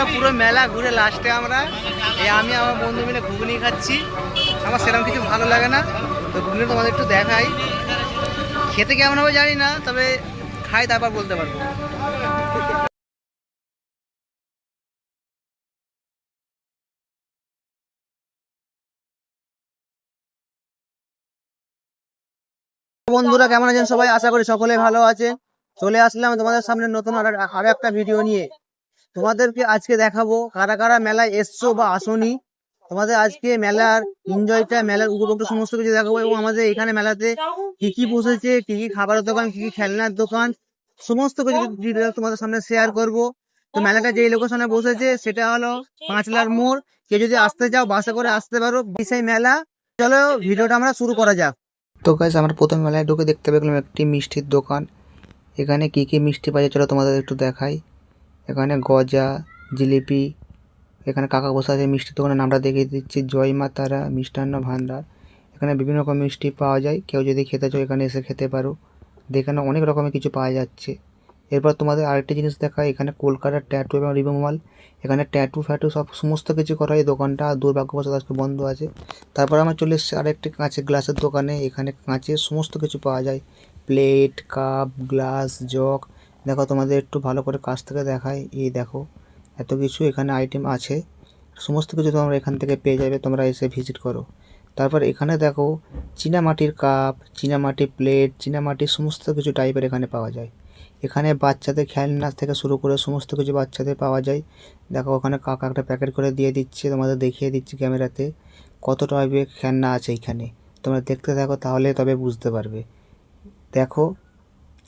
আমরা পুরো মেলা ঘুরে লাস্টে আমরা, এই আমি আমার বন্ধু মিলে ঘুগনি খাচ্ছি। আমার সেরকম কিছু ভালো লাগে না। তো ঘুগনি তোমাদের একটু দেখাই। খেতে কেমন হবে জানি না, তবে খাই, তারপর বলতে পারব। বন্ধুরা, কেমন আছেন সবাই? আশা করি সকলে ভালো আছেন। চলে আসলাম তোমাদের সামনে নতুন আর আরও একটা ভিডিও নিয়ে। তোমাদেরকে আজকে দেখাবো কারা কারা মেলায় এসছো বা আসনি। তোমাদের আজকে মেলার এনজয়টা মেলার উপভোক্ত সমস্ত কিছু দেখাবো এবং আমাদের এখানে মেলাতে কি কি বসেছে, কি কি খাবারের দোকান, কি কি খেলনার দোকান, সমস্ত কিছু ডিটেলস তোমাদের সামনে শেয়ার করব। তো মেলাটা যেই লোকেশনে বসেছে সেটা হলো পাঁচলার মোড়। কেউ যদি আসতে চাও বাসে করে আসতে পারো বিশাই মেলা। চলো ভিডিওটা আমরা শুরু করা যাক। তো গাইজ আমরা প্রথম মেলায় ঢুকে দেখতে পেলাম একটি মিষ্টির দোকান। এখানে কি কি মিষ্টি পাওয়া চলো তোমাদের একটু দেখাই। এখানে গজা, জিলিপি, এখানে কাকা বসে আছে মিষ্টির দোকানের নামটা দেখিয়ে দিচ্ছি, জয় মা তারা, মিষ্টান্ন ভান্ডার। এখানে বিভিন্ন রকম মিষ্টি পাওয়া যায়, কেউ যদি খেতে চাও এখানে এসে খেতে পারো। এখানে অনেক রকমের কিছু পাওয়া যাচ্ছে। এরপর তোমাদের আরেকটি জিনিস দেখা এখানে কলকাতার ট্যাটু এবং রিমুভাল এখানে ট্যাটু ফ্যাটু সব সমস্ত কিছু করা হয় এই দোকানটা, দুর্ভাগ্যবশত আজকে বন্ধ আছে। তারপর আমরা চলে এসেছি আরেকটি কাঁচের গ্লাসের দোকানে, এখানে কাঁচের সমস্ত কিছু পাওয়া যায়। প্লেট, কাপ, গ্লাস, জগ দেখো তোমাদের একটু ভালো করে কাছ থেকে দেখায় এই দেখো, এত কিছু এখানে আইটেম আছে। সমস্ত কিছু তোমরা এখান থেকে পেয়ে যাবে, তোমরা এসে ভিজিট করো। তারপর এখানে দেখো, চীনামাটির কাপ চীনামাটির প্লেট চীনামাটির সমস্ত কিছু টাইপের এখানে পাওয়া যায়। এখানে বাচ্চাদের খেলনা থেকে শুরু করে সমস্ত কিছু বাচ্চাদের পাওয়া যায়। দেখো, ওখানে কাকা একটা প্যাকেট করে দিয়ে দিচ্ছে, তোমাদের দেখিয়ে দিচ্ছি ক্যামেরাতে কত টাইপের খেলনা আছে এখানে। তোমরা দেখতে থাকো, তাহলে তবে বুঝতে পারবে। দেখো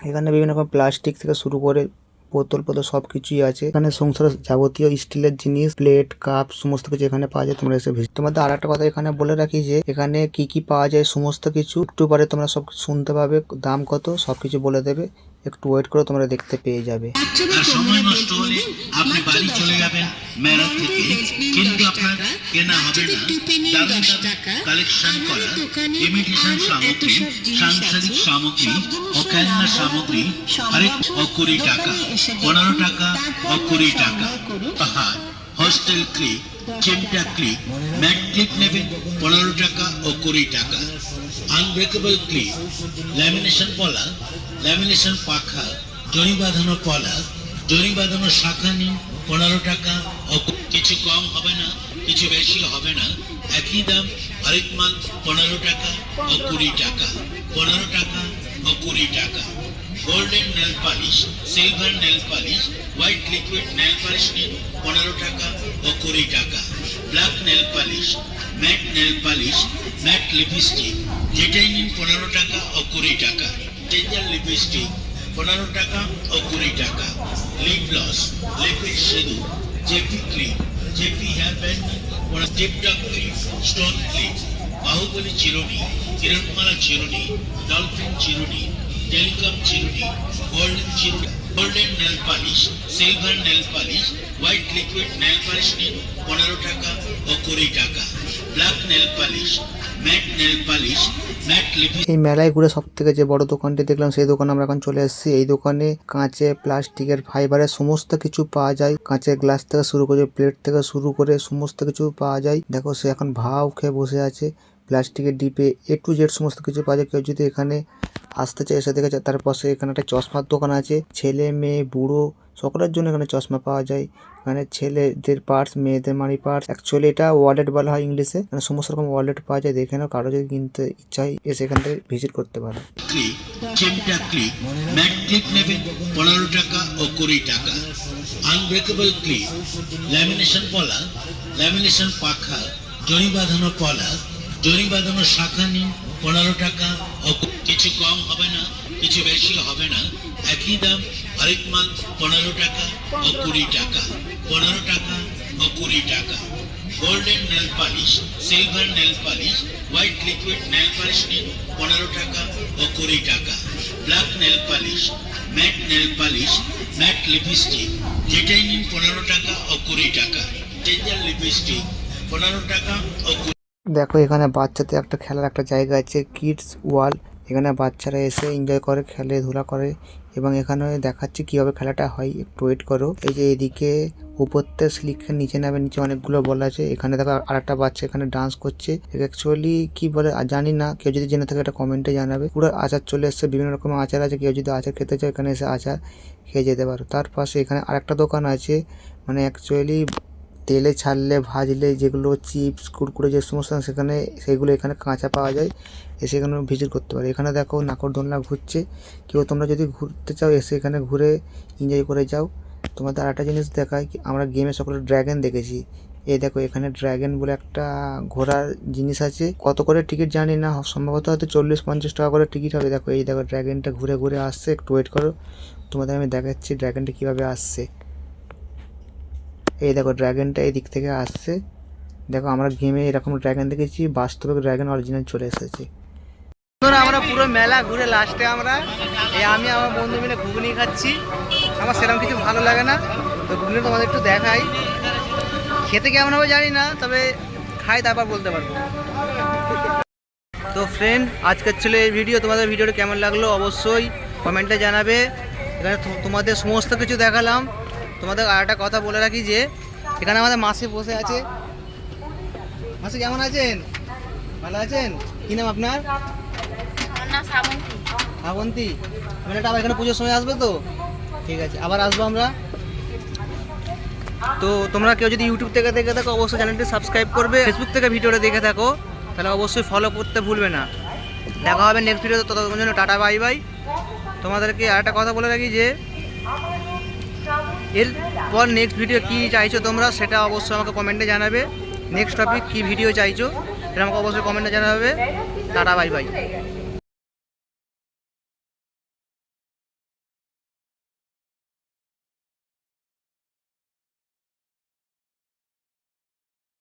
এখানে বিভিন্ন রকম প্লাস্টিক থেকে শুরু করে বোতল ফোতল সব কিছুই আছে। এখানে সংসার যাবতীয় স্টিলের জিনিস প্লেট কাপ সমস্ত কিছু এখানে পাওয়া যায়, তোমরা এসে ভিজিট তোমাদের আর একটা কথা এখানে বলে রাখি যে, এখানে কি কি পাওয়া যায়, সমস্ত কিছু, একটু পরে তোমরা সব শুনতে পাবে, দাম কত সব কিছু বলে দেবে। একটু ওয়েট করে তোমরা দেখতে পেয়ে যাবে। আর সময় নষ্ট হলে আপনি বাড়ি চলে যাবেন মেলা থেকে। কিন্তু আপনার কেনা হবে না। দারুণ কালেকশন করা। ইমিটেশন সামগ্রী সাংসারিক সামগ্রী ও সামগ্রী আরেক ও কুড়ি টাকা পনেরো টাকা ও কুড়ি টাকা। পাহাড় হোস্টেল ক্লিক চিমটা ক্লিক ম্যাট ক্লিক নেবেন পনেরো টাকা ও কুড়ি টাকা। আনব্রেকেবল ক্লিক ল্যামিনেশন পলা ল্যামিনেশন পাখা দড়ি বাঁধানো পলা দড়ি বাঁধানো শাখা নিন পনেরো টাকা ও কিছু কম হবে না, কিছু বেশি হবে না, একই দাম, আরেক মাল পনেরো টাকা ও কুড়ি টাকা, পনেরো টাকা ও কুড়ি টাকা। Golden nail polish silver nail polish white liquid nail polish নিন, পনেরো টাকা ও কুড়ি টাকা। Black nail polish matte nail polish matte lipstick যেটাই নিন পনেরো টাকা ও কুড়ি টাকা। টেঞ্জার লিপস্টিক পনেরো টাকা ও কুড়ি টাকা। লিপ গ্লস লিপিড সিঁদুর JP cream JP hair band tiptop cream stone clip Baahubali চিরুনি কিরণমালা চিরুনি ডলফিন চিরুনি টেলিকম চিরুনি গোল্ডেন চিরুনি golden nail polish silver nail polish white liquid nail polish নিন, পনেরো টাকা ও কুড়ি টাকা। Black nail polish matte nail polish এই মেলায় ঘুরে সব থেকে যে বড় দোকানটি দেখলাম, সেই দোকানে আমরা এখন চলে এসেছি। এই দোকানে কাঁচে, প্লাস্টিকের ফাইবারের সমস্ত কিছু পাওয়া যায়। কাঁচের গ্লাস থেকে শুরু করে প্লেট থেকে শুরু করে সমস্ত কিছু পাওয়া যায়। দেখো, সে এখন ভাও খেয়ে বসে আছে। প্লাস্টিকের ডিপে এ টু জেড সমস্ত কিছু পাওয়া যায়। কেউ যদি এখানে আসতে চায় এসে দেখেছে তার পাশে এখানে একটা চশমার দোকান আছে। ছেলে, মেয়ে, বুড়ো সকলের জন্য এখানে চশমা পাওয়া যায়। এখানে ছেলেদের পার্টস মেয়েদের মানি পার্টস অ্যাকচুয়ালি এটা ওয়ালেট বলা হয় ইংলিশে। এখানে সমস্ত রকম ওয়ালেট পাওয়া যায়। দেখে নাও, কারও যদি কিনতে ইচ্ছা হয়, এসে এখান থেকে ভিজিট করতে পারো। ক্লিক চিমটা ক্লিক ম্যাট ক্লিক পনেরো টাকা ও কুড়ি টাকা। আনব্রেকেবল ল্যামিনেশন পলা ল্যামিনেশন পাখা বাঁধানো পলা বাঁধানো শাখা নিন পনেরো টাকা কিছু কম হবে না, কিছু বেশি হবে না। একই দাম, আরেক মাল পনেরো টাকা ও কুড়ি টাকা। পনেরো টাকা ও কুড়ি টাকা। Golden nail polish silver nail polish white liquid nail polish নিন, পনেরো টাকা ও কুড়ি টাকা। Black nail polish matte nail polish matte lipstick যেটাই নিন, পনেরো টাকা ও কুড়ি টাকা। টেঞ্জার লিপস্টিক পনেরো টাকা ও দেখো, এখানে বাচ্চাদের একটা খেলার একটা জায়গা আছে কিডস ওয়াল এখানে বাচ্চারা এসে এনজয় করে, খেলে, ধুলা করে এবং এখানে দেখাচ্ছি কীভাবে খেলাটা হয়। একটু ওয়েট করো। এই যে এদিকে উপর উপরতে স্লিখে নিচে নামে নিচে অনেকগুলো বল আছে। এখানে দেখো আরেকটা বাচ্চা এখানে ডান্স করছে। অ্যাকচুয়ালি কি বলে জানি না, কেউ যদি জেনে থাকে এটা কমেন্টে জানাবে। পুরো আচার চলে এসছে, বিভিন্ন রকমের আচার আছে। কেউ যদি আচার খেতে চায়, এখানে এসে আচার খেয়ে যেতে পারো। তার পাশে এখানে আরেকটা দোকান আছে। মানে অ্যাকচুয়ালি তেলে ছাড়লে, ভাজলে যেগুলো চিপস, কুরকুরে যে সমস্ত সেখানে, সেগুলো এখানে কাঁচা পাওয়া যায়। এসে এখানে ভিজিট করতে পারে। এখানে দেখো নাকরদোলনা ঘুরছে। কেউ তোমরা যদি ঘুরতে চাও, এসে এখানে ঘুরে এনজয় করে যাও। তোমাদের আরেকটা জিনিস দেখায় কি, আমরা গেমে সকলে ড্র্যাগন দেখেছি। এই দেখো, এখানে ড্র্যাগন বলে একটা ঘোরার জিনিস আছে। কত করে টিকিট জানি না, সম্ভবত হয়তো চল্লিশ, পঞ্চাশ টাকা করে টিকিট হবে। দেখো, এই দেখো ড্র্যাগনটা ঘুরে ঘুরে আসছে। একটু ওয়েট করো। তোমাদের আমি দেখাচ্ছি ড্র্যাগনটা কীভাবে আসছে। এই দেখো ড্র্যাগনটা এই দিক থেকে আসছে। দেখো আমরা গেমে এরকম ড্র্যাগন দেখেছি বাস্তবে ড্র্যাগন অরিজিনাল চলে এসেছে। আমরা পুরো মেলা ঘুরে লাস্টে আমরা, এই আমি আমার বন্ধু মিলে ঘুগনি খাচ্ছি। আমার সেরকম কিছু ভালো লাগে না, তো ঘুগনি তোমাদের একটু দেখাই। খেতে কেমন হবে জানি না, তবে খাই, তারপর বলতে পারব। তো ফ্রেন্ড আজকের ছিল এই ভিডিও তোমাদের ভিডিওটা কেমন লাগল? অবশ্যই কমেন্টে জানাবে। এখানে তোমাদের সমস্ত কিছু দেখালাম। তোমাদের আর একটা কথা বলে রাখি যে এখানে আমাদের মাসি বসে আছে। মাসি কেমন আছেন? ভালো আছেন? কি নাম আপনার? শ্রাবন্তী। মেলাটা আবার এখানে পুজোর সময় আসবে তো? ঠিক আছে আবার আসব আমরা। তো তোমরা কেউ যদি ইউটিউব থেকে দেখে থাকো অবশ্যই চ্যানেলটি সাবস্ক্রাইব করবে। ফেসবুক থেকে ভিডিওটা দেখে থাকো তাহলে অবশ্যই ফলো করতে ভুলবে না। দেখা হবে নেক্সট ভিডিওতে ততক্ষণ জন্য টাটা বাই বাই তোমাদেরকে আর একটা কথা বলে রাখি যে এরপর নেক্সট ভিডিও কী চাইছো তোমরা সেটা অবশ্যই আমাকে কমেন্টে জানাবে। নেক্সট টপিক কী ভিডিও চাইছো সেটা আমাকে অবশ্যই কমেন্টে জানাবে। Tata bye bye